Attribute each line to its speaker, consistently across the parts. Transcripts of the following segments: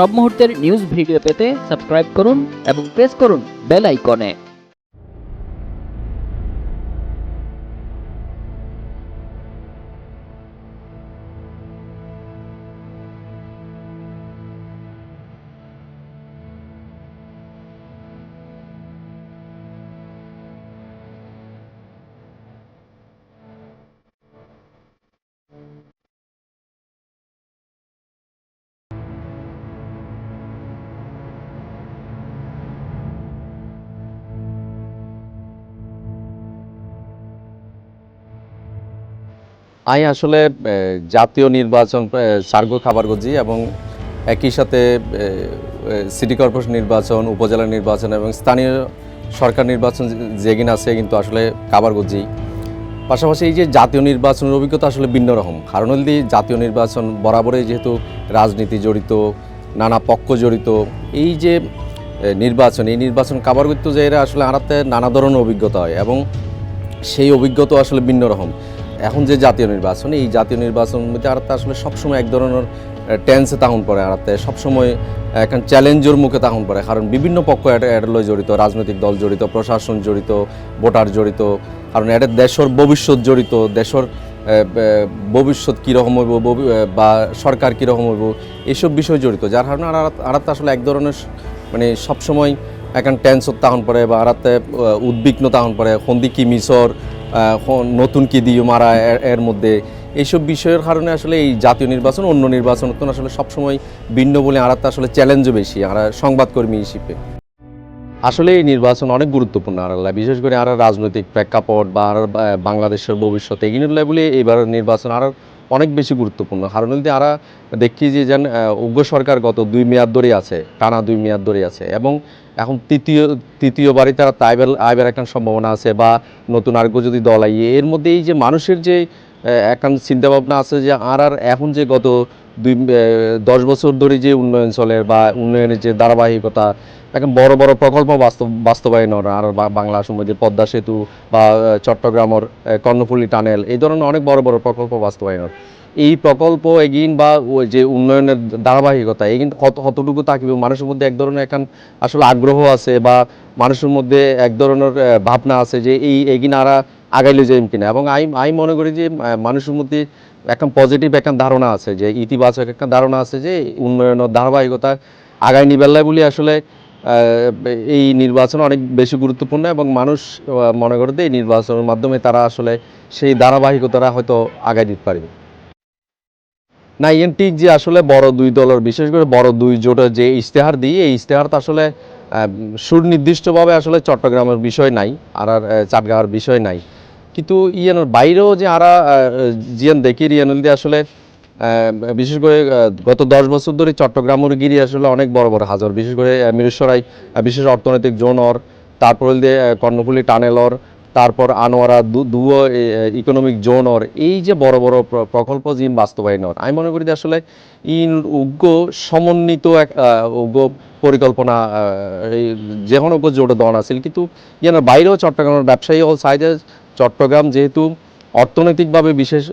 Speaker 1: সব মুহূর্তের news video পেতে সাবস্ক্রাইব করুন এবং প্রেস করুন বেল আইকনে
Speaker 2: আমি আসলে জাতীয় নির্বাচন সার্গ খাবারগঞ্জি এবং একই সাথে সিটি কর্পোরেশন নির্বাচন, উপজেলা নির্বাচন এবং স্থানীয় সরকার নির্বাচন যেগিন আছে কিন্তু আসলে খাবারগঞ্জি পাশাপাশি এই যে জাতীয় নির্বাচনের অভিজ্ঞতা আসলে ভিন্ন রকম। কারণ হল জাতীয় নির্বাচন বরাবরই যেহেতু রাজনীতি জড়িত, নানা পক্ষ জড়িত, এই যে নির্বাচন, এই নির্বাচন কাবার করতে যে এরা আসলে আনাতে নানা ধরনের অভিজ্ঞতা হয় এবং সেই অভিজ্ঞতা আসলে ভিন্ন রকম। এখন যে জাতীয় নির্বাচন, এই জাতীয় নির্বাচন মধ্যে আর আসলে সবসময় এক ধরনের টেন্সে তাহন পড়ে আর সবসময় এখন চ্যালেঞ্জের মুখে তাহন পড়ে। কারণ বিভিন্ন পক্ষ এটা এটা লয় জড়িত, রাজনৈতিক দল জড়িত, প্রশাসন জড়িত, ভোটার জড়িত, কারণ এটা দেশের ভবিষ্যৎ জড়িত, দেশের ভবিষ্যৎ কীরকম হইব বা সরকার কীরকম হইব এইসব বিষয় জড়িত। যার কারণে আর তো আসলে এক ধরনের মানে সবসময় এখন টেন্সর তাহন পড়ে বা আরাতে উদ্বিগ্ন তাহন পড়ে সন্ধি কি মিশর নতুন কি দিয়ে মারা এর- মধ্যে। এইসব বিষয়ের কারণে আসলে এই জাতীয় নির্বাচন, অন্য নির্বাচন আসলে সবসময় ভিন্ন বলে আড়াতে আসলে চ্যালেঞ্জও বেশি, আর সংবাদকর্মী হিসেবে। আসলে এই নির্বাচন অনেক গুরুত্বপূর্ণ আর বিশেষ করে আর রাজনৈতিক প্রেক্ষাপট বা আর বাংলাদেশের ভবিষ্যৎ, এগুলো বলে এবার নির্বাচন আর অনেক বেশি গুরুত্বপূর্ণ। যদি আরা দেখি যে যেন উগ্র সরকার গত দুই মেয়াদ ধরে আছে, টানা দুই মেয়াদ ধরে আছে এবং এখন তৃতীয়, তৃতীয়বারই তারা তাইবেল, আইবের একটা সম্ভাবনা আছে বা নতুন আরোগ্য যদি দল আইয়ে। এর মধ্যে এই যে মানুষের যে এখন চিন্তাভাবনা আছে যে আর আর এখন যে গত দুই দশ বছর ধরে যে উন্নয়ন চলে বা উন্নয়নের যে ধারাবাহিকতা এখন বড় বড় প্রকল্প বাস্তব, বাস্তবায়ন আর বাংলা সমুদ্রের পদ্মা সেতু বা চট্টগ্রামের কর্ণফুলী টানেল, এই ধরনের অনেক বড় বড় প্রকল্প বাস্তবায়ন এই প্রকল্প এগিন বা যে উন্নয়নের ধারাবাহিকতা এগিন কত কতটুকু থাকিবে মানুষের মধ্যে এক ধরনের এখন আসলে আগ্রহ আছে বা মানুষের মধ্যে এক ধরনের ভাবনা আছে যে এই এগিন আরা আগাইলে যাইম কিনা। এবং আমি আমি মনে করি যে মানুষের মধ্যে এখন পজিটিভ একটা ধারণা আছে, যে ইতিবাচক একটা ধারণা আছে যে উন্নয়নের ধারাবাহিকতা আগাই নিবেলায় বলে আসলে এই নির্বাচন অনেক বেশি গুরুত্বপূর্ণ এবং মানুষ মনে করে এই নির্বাচনের মাধ্যমে তারা আসলে সেই ধারাবাহিকতাটা হয়তো আগায় দিতে পারবে। না ইয়েন যে আসলে বড় দুই দলের, বিশেষ করে বড় দুই জোটের যে ইশতেহার দিই, এই ইশতেহার তো আসলে সুনির্দিষ্টভাবে আসলে চট্টগ্রামের বিষয় নাই আর চাটগাঁওয়ের বিষয় নাই। কিন্তু ইয়ানোর বাইরেও যে আরা জিয়ান দেখি রিয়ানুল দিয়ে আসলে বিশেষ করে গত দশ বছর ধরে চট্টগ্রামের গিরি আসলে অনেক বড় বড় হাজার। বিশেষ করে মিরেশ্বরাই বিশেষ অর্থনৈতিক জোন অর তারপর দিয়ে আহ, টানেল অর তারপর আনোয়ারা দু- দুয়ো ইকোনমিক অর এই যে বড় বড় প্র- প্রকল্প জিম বাস্তবায়নর আমি মনে করি যে আসলে ইন উগ্র সমন্বিত এক উগ্র পরিকল্পনা আহ, এই যে কোনো উগ্র জোটে দন আছিল। কিন্তু ইয়ান বাইরেও চট্টগ্রামের ব্যবসায়ী হল সাইডে চট্টগ্রাম যেহেতু অর্থনৈতিকভাবে বিশেষ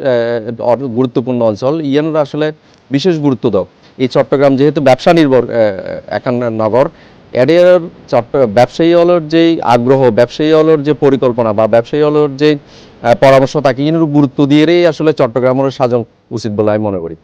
Speaker 2: গুরুত্বপূর্ণ অঞ্চল ইয়ানোর আসলে বিশেষ গুরুত্ব দাও। এই চট্টগ্রাম যেহেতু ব্যবসা নির্ভর একান নগর এর চট্ট ব্যবসায়ী হলোর যে আগ্রহ ব্যবসায়ী হলোর যে পরিকল্পনা বা ব্যবসায়ী হলোর যে পরামর্শ, তাকে গুরুত্ব দিয়েই আসলে চট্টগ্রামের সাজন উচিত বলে আমি মনে করি।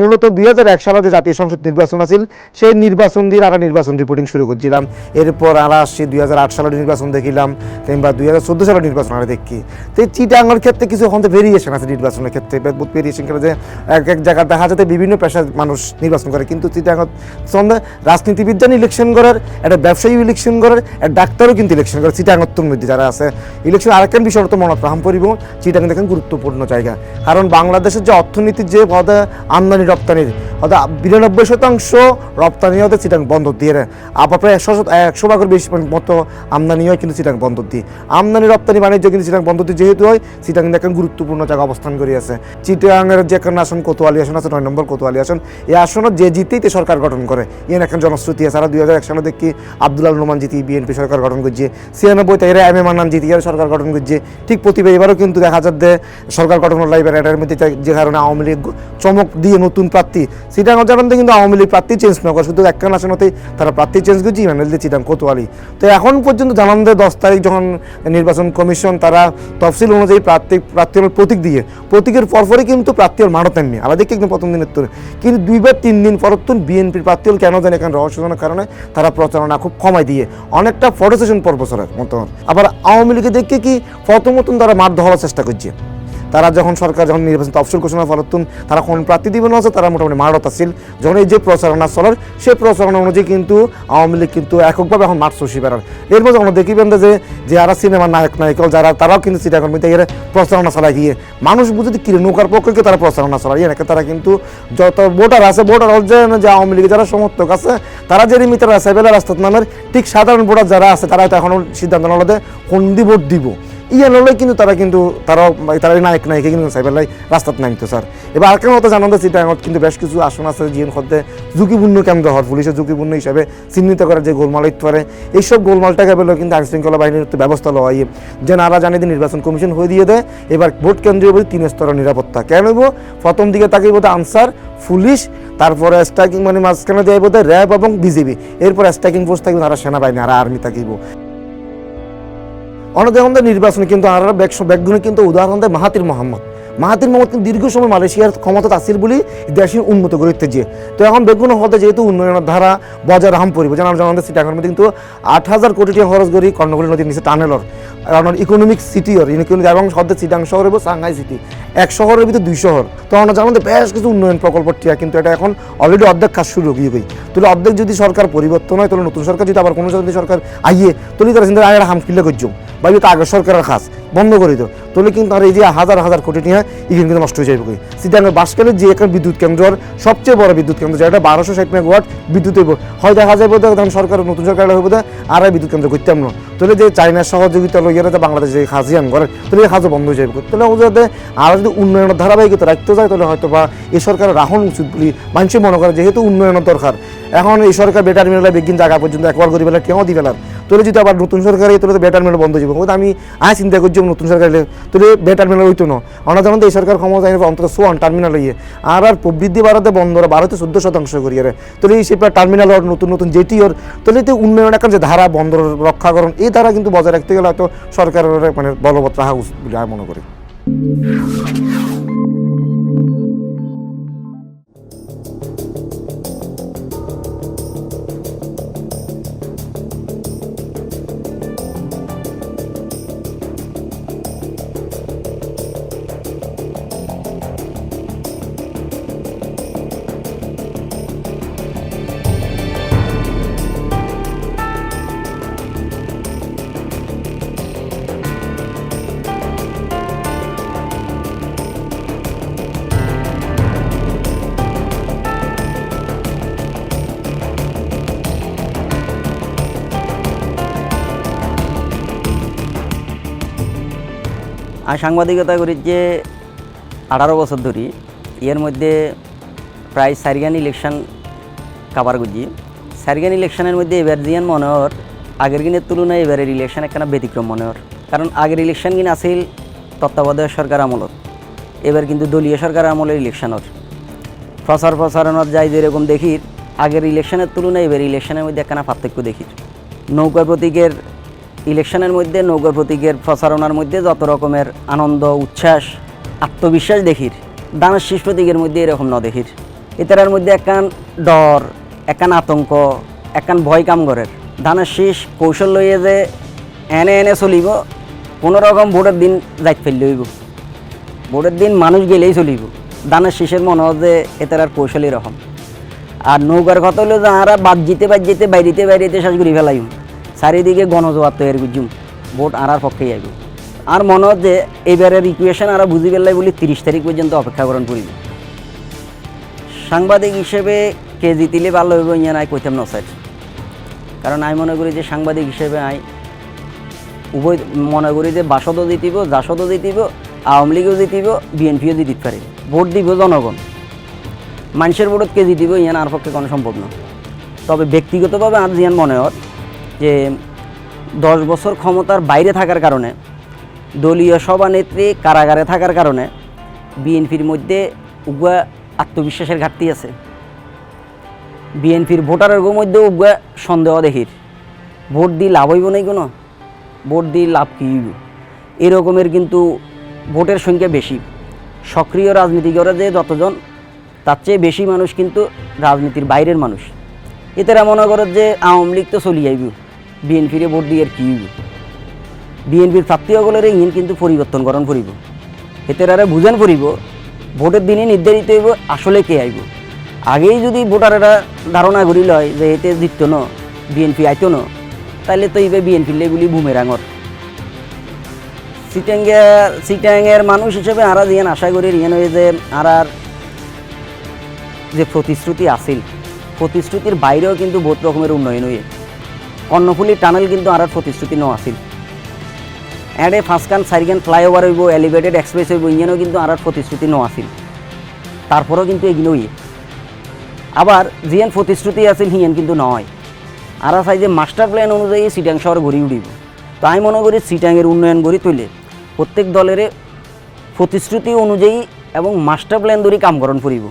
Speaker 3: মূলত দুই হাজার এক সালে যে জাতীয় সংসদ নির্বাচন আছিল, সেই নির্বাচন দিয়ে আমরা নির্বাচন রিপোর্টিং শুরু করছিলাম। এরপর আমরা আসছি দুই হাজার আট সালের নির্বাচন দেখিলাম, কিংবা দুই হাজার চোদ্দ সালের নির্বাচন আমরা দেখি। তো এই চিটাঙ্গের ক্ষেত্রে কিছু এখন তো ভেরিয়েশন আছে নির্বাচনের ক্ষেত্রে বহুত ভেরিয়েশন করে যে এক এক জায়গায় দেখা যাতে বিভিন্ন পেশার মানুষ নির্বাচন করে। কিন্তু চিটাঙ্গ সন্ধ্যা রাজনীতিবিজ্ঞান ইলেকশন করার, একটা ব্যবসায়ী ইলেকশন করার, একটা ডাক্তারও কিন্তু ইলেকশন করে চিটাঙ্গত্তর মধ্যে যারা আছে। ইলেকশন আরেকটা বিষয় তো মনে প্রাণ পরিব চিটাং দেখেন গুরুত্বপূর্ণ জায়গা। কারণ বাংলাদেশের যে অর্থনীতির যে পদে আমদানি রপ্তানির অর্থাৎ বিরানব্বই শতাংশ রপ্তানি হতে চিটাং বন্ধ দিয়ে। আবার প্রায় একশো একশো ভাগের বেশি মতো আমদানি হয় কিন্তু চিটাং বন্ধ দিয়ে। আমদানি, রপ্তানি, বাণিজ্য কিন্তু চিটাং বন্ধ দিয়ে যেহেতু হয়, চিটাং দেখেন গুরুত্বপূর্ণ জায়গা অবস্থান করে আছে। চিটাংয়ের যে একটা আসন, কোতোয়ালি আসন আছে, নয় নম্বর কোতোয়ালি আসন, এই আসনে যে জিতেই তে সরকার গঠন করে। ইয়ে এখন জনশ্রুতি আছে। আর দুই হাজার এক সালে দেখি আব্দুল নোমান জিতি, বিএনপি সরকার গঠন করছে। ছিয়ানব্বই এরা এম এ মান্নান জিতি সরকার গঠন করছে। ঠিক প্রতিভা এবারও কিন্তু দেখা যাচ্ছে সরকার গঠন লাইবার এটার মধ্যে, যে কারণে আওয়ামী লীগ চমক দিয়ে নতুন প্রার্থী। সিটাং জানাতে কিন্তু আওয়ামী লীগ প্রার্থী চেঞ্জ না করে শুধু একখান আসনতেই তারা প্রার্থী চেঞ্জ করছে, ইমানুয়েল দিয়ে চিটাং কোতোয়ালি। তো এখন পর্যন্ত জানান দেয় দশ তারিখ যখন নির্বাচন কমিশন তারা তফসিল অনুযায়ী প্রার্থী প্রার্থী হল প্রতীক দিয়ে, প্রতীকের পরপরই কিন্তু প্রার্থী হল মানতেন নিয়ে আবার দেখি একদম প্রথম দিনের তোরে কিন্তু দুইবার তিন দিন পরতুন বিএনপির প্রার্থী হল, কেন জানি এখানে রহস্যজনক কারণে তারা প্রচারণা খুব কমাই দিয়ে, অনেকটা ফটো সেশন পর্বসরের মতো আবার আওয়ামী লীগে দেখে কি প্রথমতন তারা মার ধরার চেষ্টা করছে। তারা যখন সরকার যখন নির্বাচন তফসিল ঘোষণা ফলতুন তারা কোন প্রার্থী দিবেন আছে তারা মোটামুটি মারত আছিল। যখন এই যে প্রচারণা চলার, সেই প্রচারণা অনুযায়ী কিন্তু আওয়ামী লীগ কিন্তু এককভাবে এখন মাঠ চষি বেড়ার এরপর যখন দেখিবেন যে যারা সিনেমার নায়ক নায়িকা যারা, তারাও কিন্তু মধ্যে এর প্রচারণা চালায় গিয়ে। মানুষ বুঝতে কি নৌকার পক্ষে তারা প্রচারণা চালায়। এনাকে তারা কিন্তু যত ভোটার আছে, ভোটার যে আওয়ামী লীগের যারা সমর্থক আছে, তারা যে রিমিটার আছে বেলা রাস্তার নামের ঠিক সাধারণ ভোটার যারা আছে তারা হয়তো এখনও সিদ্ধান্ত নলতে কোন দি ভোট দিব। ইয়ে নলে কিন্তু তারা কিন্তু তারাও তারা নায়ক নায়িকা কিন্তু সাইবার রাস্তাত নামতো, স্যার। এবার আরেকটা মতো জানান যাচ্ছে এটা কিন্তু বেশ কিছু আসন আছে জিএন খদ্দে ঝুঁকিপূর্ণ কেন্দ্র হওয়ার পুলিশের ঝুঁকিপূর্ণ হিসাবে চিহ্নিত করার যে গোলমাল পারে এইসব গোলমালটাকে বলে কিন্তু আইন শৃঙ্খলা বাহিনীর ব্যবস্থা লওয়া ইয়ে যে নারা জানে যে নির্বাচন কমিশন হয়ে দিয়ে দেয়, এবার ভোট কেন্দ্রীয় বলে তিন স্তরের নিরাপত্তা। কেন নেব প্রথম দিকে তাকে বোধ আনসার, পুলিশ, তারপরে স্ট্রাইকিং মানে মাঝখানে দেয় বোধ র্যাব এবং বিজেপি এরপর স্ট্রাইকিং ফোর্স থাকবে তারা সেনাবাহিনী আর আর্মি থাকিব। আমাদের নির্বাচনে কিন্তু আর ব্যাগগুলো কিন্তু উদাহরণ দেয় মাহাতির মোহাম্মদ। মাহাতির মোহাম্মদ কিন্তু দীর্ঘ সময় মালয়েশিয়ার ক্ষমতা আসিল বলে দেশের উন্নত করে যে তো এখন বেগুন হতে যেহেতু উন্নয়নের ধারা বজায় রাখাম পরিব যেন আমাদের সিটি মধ্যে কিন্তু আট হাজার কোটি টাকা খরচ করি কর্ণফুলী নদীর নিচে টানেলর কারণ ইকোনমিক সিটি ওর ইকোনমিক এবং সদ্য চিটাং শহর এবং সাংহাই সিটি এক শহরের ভিতরে দুই শহর। তো আমরা জানান যে বেশ কিছু উন্নয়ন প্রকল্প টিয়া, কিন্তু এটা এখন অলরেডি অর্ধেক কাজ শুরু হয়ে গই তাহলে অর্ধেক যদি সরকার পরিবর্তন হয়, তাহলে নতুন সরকার, যদি আবার কোনো সরকার আইয়ে, তাহলে তারা চিন্তা আগে হাম করছ। বা এটা আগের সরকারের খাস বন্ধ করে দিও। তাহলে কিন্তু আর এই যে হাজার হাজার কোটি টাকা এখানে কিন্তু নষ্ট হয়ে যাবে সিদ্ধান্ত বাসকালের যে একটা বিদ্যুৎ কেন্দ্র সবচেয়ে বড় বিদ্যুৎ কেন্দ্র, যেটা বারোশো ষাট মেগাওয়াট বিদ্যুৎ হইব। হয় দেখা যায় বোধ তখন সরকার নতুন সরকার হইব আর বিদ্যুৎ কেন্দ্র করতাম না। তাহলে যে চাইনার সহযোগিতা লইয়া যে বাংলাদেশ যে খাজিয়ান করে, তাহলে এই খাজও বন্ধ হয়ে যাবে তাহলে যাতে আর যদি উন্নয়নের ধারাবাহিকতা রাখতে যায়, তাহলে হয়তো বা এই সরকারের রাখুন উচিত বলে মানুষই মনে করে, যেহেতু উন্নয়নের দরকার। এখন এই সরকার বেটার মিলে বিজ্ঞান জায়গা পর্যন্ত একবার করে বেলা কেউ দিবে তোলে যদি আবার নতুন সরকার তাহলে তো বেটার মেলা বন্ধ যাবে। আমি আয় চিন্তা করছি নতুন সরকার তাহলে বেটার মেলা হইতো না। আমরা জানো এই সরকার ক্ষমতা অন্তত সোয়ান টার্মিনাল ইয়ে আর আর প্রবৃদ্ধি বাড়াতে বন্ধ বাড়াতে চোদ্দ শতাংশ করি আরে তাহলে এই সেটা টার্মিনাল ওর, নতুন নতুন জেটি ওর তাহলে তো উন্নয়ন একটা যে ধারা বন্দর রক্ষাকরণ, এই ধারা কিন্তু বজায় রাখতে গেলে হয়তো সরকারের মানে বলবৎ রাখা উচিত বলে আমি মনে করি।
Speaker 4: আমি সাংবাদিকতা করি যে আঠারো বছর ধরি, এর মধ্যে প্রায় সারিগান ইলেকশন কাবার করছি। সারিগান ইলেকশনের মধ্যে এবার জিয়ান মনে হর আগের দিনের তুলনায় এবারের ইলেকশন একখানা ব্যতিক্রম মনে হর কারণ আগের ইলেকশন কিন আছিল? তত্ত্বাবধায়ক সরকার আমলত। এবার কিন্তু দলীয় সরকার আমলের ইলেকশনর প্রচার প্রচারণার যাই যেরকম দেখি আগের ইলেকশনের তুলনায় এবার ইলেকশনের মধ্যে একখানা পার্থক্য দেখি নৌকা প্রতীকের ইলেকশনের মধ্যে, নৌকা প্রতীকের প্রচারণার মধ্যে যত রকমের আনন্দ, উচ্ছ্বাস, আত্মবিশ্বাস দেখির, দানের শীষ প্রতীকের মধ্যে এরকম ন দেখির। এটার মধ্যে একখান ডর একখান আতঙ্ক একখান ভয় কাম করের ধানের শীষ কৌশল লইয়ে যে এনে এনে চলিব, কোনো রকম ভোটের দিন যাইত ফেললে হইব। ভোটের দিন মানুষ গেলেই চলিব। ধানের শীষের মনে হয় যে এটার আর কৌশল এরকম। আর নৌকার কথা হলো যে, আরা বাদ জিতে বাদ জিতে বাইরিতে বাইরিতে শেষ করে ফেলাইম। চারিদিকে গণজোয়ার তৈরি করছুম ভোট আরার পক্ষেই আইব আর মনে হয় যে এবারের ইকুয়েশন আরা বুঝি পেলাই বলি তিরিশ তারিখ পর্যন্ত অপেক্ষা করেন করিব সাংবাদিক হিসেবে কে জিতিলে ভালো হইব ইয়ে নাই কইতাম না স্যার। কারণ আমি মনে করি যে সাংবাদিক হিসেবে আই উভয় মনে করি যে বাসদও জিতিব জাসদও জিতিব, আওয়ামী লীগও জিতিব, বিএনপিও জিতিতে পারে। ভোট দিব জনগণ। মানুষের ভোটত কে জিতিব ইয়ান আর পক্ষে কোনো সম্ভব না। তবে ব্যক্তিগতভাবে আর জিয়ান মনে হয় যে দশ বছর ক্ষমতার বাইরে থাকার কারণে, দলীয় সভানেত্রী কারাগারে থাকার কারণে বিএনপির মধ্যে উগুয়া আত্মবিশ্বাসের ঘাটতি আছে। বিএনপির ভোটারের মধ্যে উগুয়া সন্দেহ দেখির। ভোট দিয়ে লাভ হইব নাই কোনো? ভোট দিয়ে লাভ কী হইব? এরকমের কিন্তু ভোটের সংখ্যা বেশি। সক্রিয় রাজনীতিকরা যে যতজন, তার চেয়ে বেশি মানুষ কিন্তু রাজনীতির বাইরের মানুষ। এতেরা মনে করে যে আওয়ামী লীগ তো চলি যাইব বিএনপিরে ভোট দিয়ে আর কী বিএনপির প্রাপ্তিসকলের ইন কিন্তু পরিবর্তন করণ করিব এতেরারে বুঝেন করিব ভোটের দিনে নির্ধারিত হইব আসলে কে আইব। আগেই যদি ভোটারেরা ধারণা করি লয় যে এতে জিততো ন বিএনপি আইতো ন তাহলে তো এইবে বিএনপি লেগুলি বুমেরাঙর সিটাঙ্গে সিটাঙ্গের মানুষ হিসেবে আরা দিয়ান আশা করি রিয়ান হয়ে যে আরার যে প্রতিশ্রুতি আছিল, প্রতিশ্রুতির বাইরেও কিন্তু বহুত রকমের উন্নয়ন হয়ে কর্ণফুলি টানেল কিন্তু আর প্রতিশ্রুতি ন আছিল। এডে ফাঁসকান সাইরগান ফ্লাইওভার হইব, এলিভেটেড এক্সপ্রেস হইব, ইঞ্জিনও কিন্তু আর প্রতিশ্রুতি ন আছিল। তারপরেও কিন্তু এগুলো হইয়ে আবার জিয়ান প্রতিশ্রুতি আছিল, হিয়ান কিন্তু নয়। আর চাই যে মাস্টার প্ল্যান অনুযায়ী সিটাং শহর গড়ি উঠিব। তো আমি মনে করি সিটাংয়ের উন্নয়ন গড়ি তুলে প্রত্যেক দলের প্রতিশ্রুতি অনুযায়ী এবং মাস্টার প্ল্যান ধরে কামকরণ করিব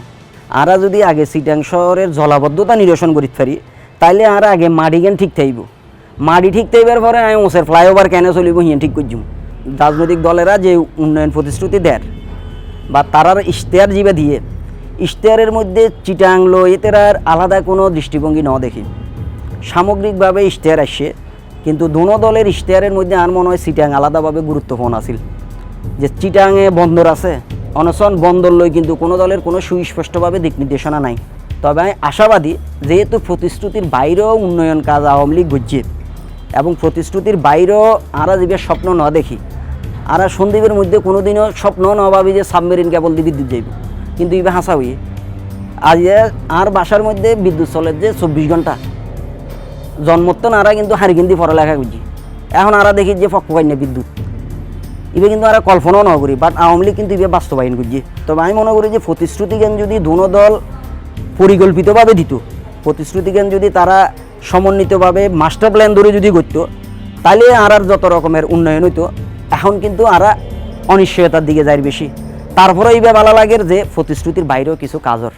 Speaker 4: আরা যদি আগে সিটাং শহরের জলাবদ্ধতা নিরসন করিতে পারি তাইলে আর আগে মাটি কেন ঠিক থাইব? মাটি ঠিক থাইবার পরে আমি ওসের ফ্লাইওভার কেন চলিব হিয়ান ঠিক করছুম রাজনৈতিক দলেরা যে উন্নয়ন প্রতিশ্রুতি দেয় বা তারার ইশতেহার জিবে দিয়ে, ইশতেহারের মধ্যে চিটাংলো এতেরার আলাদা কোনো দৃষ্টিভঙ্গি ন দেখি। সামগ্রিকভাবে ইশতেহার আসছে, কিন্তু দোনো দলের ইশতেহারের মধ্যে আর মনে হয় চিটাং আলাদাভাবে গুরুত্বপূর্ণ আছিল। যে চিটাংয়ে বন্দর আছে, অনশন বন্দর লই কিন্তু কোনো দলের কোনো সুস্পষ্টভাবে দিক নির্দেশনা নাই। তবে আমি আশাবাদী যেহেতু প্রতিশ্রুতির বাইরেও উন্নয়ন কাজ আওয়ামী লীগ গজ্জিত এবং প্রতিশ্রুতির বাইরেও আরা যে স্বপ্ন ন দেখি। আর সন্দীপের মধ্যে কোনোদিনও স্বপ্ন ন ভাবি যে সাবমেরিন কেবল দিয়ে বিদ্যুৎ যাইব। কিন্তু ইবে হাসা হই আজ আর বাসার মধ্যে বিদ্যুৎ চলে যে চব্বিশ ঘণ্টা। জন্মত্তন আরা কিন্তু হারিকিন্দি পড়ালেখা করছি। এখন আরা দেখি যে ফক পাই না বিদ্যুৎ। ইবে কিন্তু আরা কল্পনাও ন করি বাট আওয়ামী লীগ কিন্তু ইবে বাস্তবায়ন করছি। তবে আমি মনে করি যে প্রতিশ্রুতি জ্ঞান যদি দোনো দল পরিকল্পিতভাবে দিত। প্রতিশ্রুতি জ্ঞান যদি তারা সমন্বিতভাবে মাস্টার প্ল্যান ধরে যদি করত তাহলে আর আর যত রকমের উন্নয়ন হইতো, এখন কিন্তু আরা অনিশ্চয়তার দিকে যায় বেশি। তারপরে এই ভালো লাগে যে প্রতিশ্রুতির বাইরেও কিছু কাজর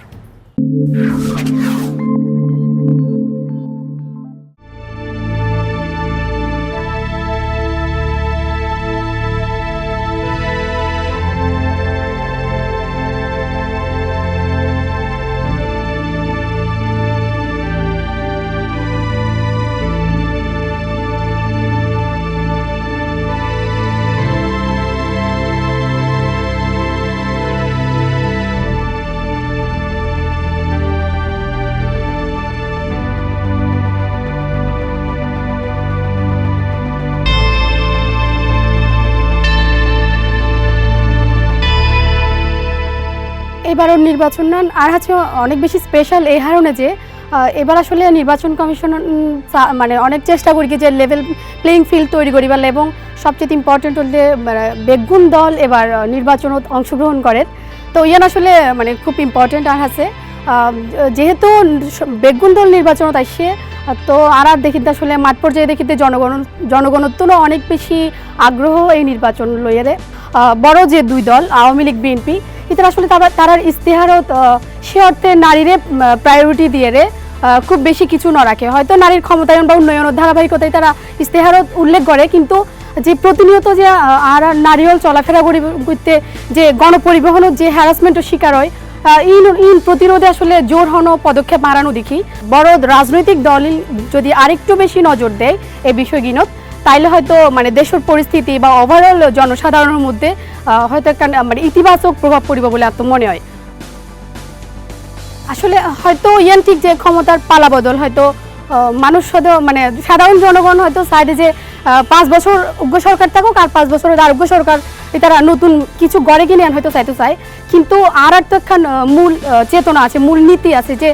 Speaker 5: এবারও নির্বাচন আর হচ্ছে অনেক বেশি স্পেশাল এই কারণে যে এবার আসলে নির্বাচন কমিশন মানে অনেক চেষ্টা করি যে লেভেল প্লেইং ফিল্ড তৈরি করিবার এবং সবচেয়ে ইম্পর্টেন্ট হলে মানে বেগুন দল এবার নির্বাচনত অংশগ্রহণ করে। তো ইয়ান আসলে মানে খুব ইম্পর্টেন্ট আর আছে। যেহেতু বেগুন দল নির্বাচনত আসছে তো আর আর দেখিতে আসলে মাঠ পর্যায়ে দেখিতে জনগণ জনগণত্বও অনেক বেশি আগ্রহ এই নির্বাচন লইয়ারে। বড় যে দুই দল, আওয়ামী লীগ, বিএনপি এতে আসলে তারা ইস্তেহারত সে অর্থে নারীরে প্রায়োরিটি দিয়ে রে খুব বেশি কিছু ন রাখে। হয়তো নারীর ক্ষমতায়ন বা উন্নয়ন ধারাবাহিকতায় তারা ইস্তেহারত উল্লেখ করে, কিন্তু যে প্রতিনিয়ত যে আর নারীও চলাফেরা করতে যে গণপরিবহনের যে হ্যারাসমেন্টের শিকার হয় ইন ইন প্রতিরোধে আসলে জোর হনো পদক্ষেপ মারানো দেখি। বড় রাজনৈতিক দল যদি আরেকটু বেশি নজর দেয় এই বিষয়গুলো তাইলে হয়তো মানে দেশের পরিস্থিতি বা ওভারঅল জনসাধারণের মধ্যে হয়তো একটা মানে ইতিবাচক প্রভাব পড়বে বলে এত মনে হয়। আসলে হয়তো ইয়ান ঠিক যে ক্ষমতার পালাবদল হয়তো মানুষ হয়তো মানে সাধারণ জনগণ হয়তো সাইডে যে পাঁচ বছর উগ্র সরকার থাকুক আর পাঁচ বছর আরোগ্য সরকার তারা নতুন কিছু গড়ে কিনে হয়তো চাইতে চায়। কিন্তু আর একটা খান আহ, মূল চেতনা আছে মূল নীতি আছে যে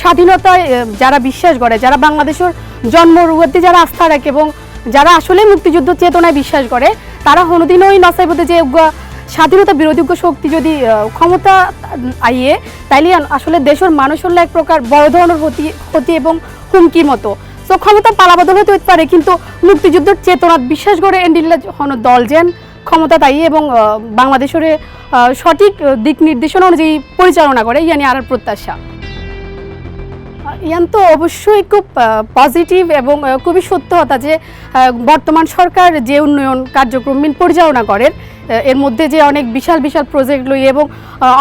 Speaker 5: স্বাধীনতায় যারা বিশ্বাস করে যারা বাংলাদেশের জন্মরুয়াতে যারা আস্থা রাখে এবং যারা আসলে মুক্তিযুদ্ধ চেতনায় বিশ্বাস করে, তারা কোনোদিনও ওই নসাইবতে যে স্বাধীনতা বিরোধী শক্তি যদি ক্ষমতা আইয়ে, তাইলে আসলে দেশের মানুষের এক প্রকার বড় ধরনের ক্ষতি ক্ষতি এবং হুমকির মতো। তো ক্ষমতা পালাবদল হতে হতে পারে, কিন্তু মুক্তিযুদ্ধের চেতনা বিশ্বাস করে এন্ডিল্লা হন দল যেন ক্ষমতা তাই এবং বাংলাদেশের সঠিক দিক নির্দেশনা অনুযায়ী পরিচালনা করে, ইয়ানি আর প্রত্যাশা। ইয়ান, তো অবশ্যই খুব পজিটিভ এবং খুবই সত্য কথা যে বর্তমান সরকার যে উন্নয়ন কার্যক্রম পরিচালনা করেন এর মধ্যে যে অনেক বিশাল বিশাল প্রজেক্ট লই এবং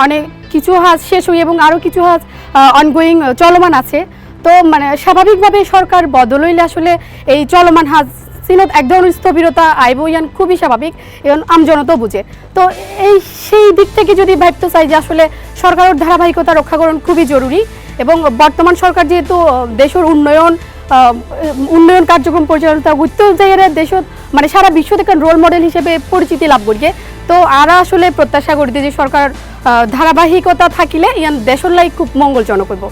Speaker 5: অনেক কিছু হাজ শেষ হই এবং আরও কিছু হাজ অনগোয়িং চলমান আছে। তো মানে স্বাভাবিকভাবে সরকার বদল হইলে আসলে এই চলমান হাজ সিনত এক ধরনের স্থবিরতা আইব ইয়ান, খুবই স্বাভাবিক এবং আমজনতাও বুঝে। তো এই সেই দিক থেকে যদি ভাবতে চাই যে আসলে সরকারের ধারাবাহিকতা রক্ষা করা খুবই জরুরি। এবং বর্তমান সরকার যেহেতু দেশের উন্নয়ন উন্নয়ন কার্যক্রম পরিচালনা উত্তর জায়গায় দেশ মানে সারা বিশ্ব থেকে রোল মডেল হিসেবে পরিচিতি লাভ করছে। তো আর আসলে প্রত্যাশা করি যে সরকার ধারাবাহিকতা থাকিলে ইয়ান দেশের লাই খুব মঙ্গলজনক হইব।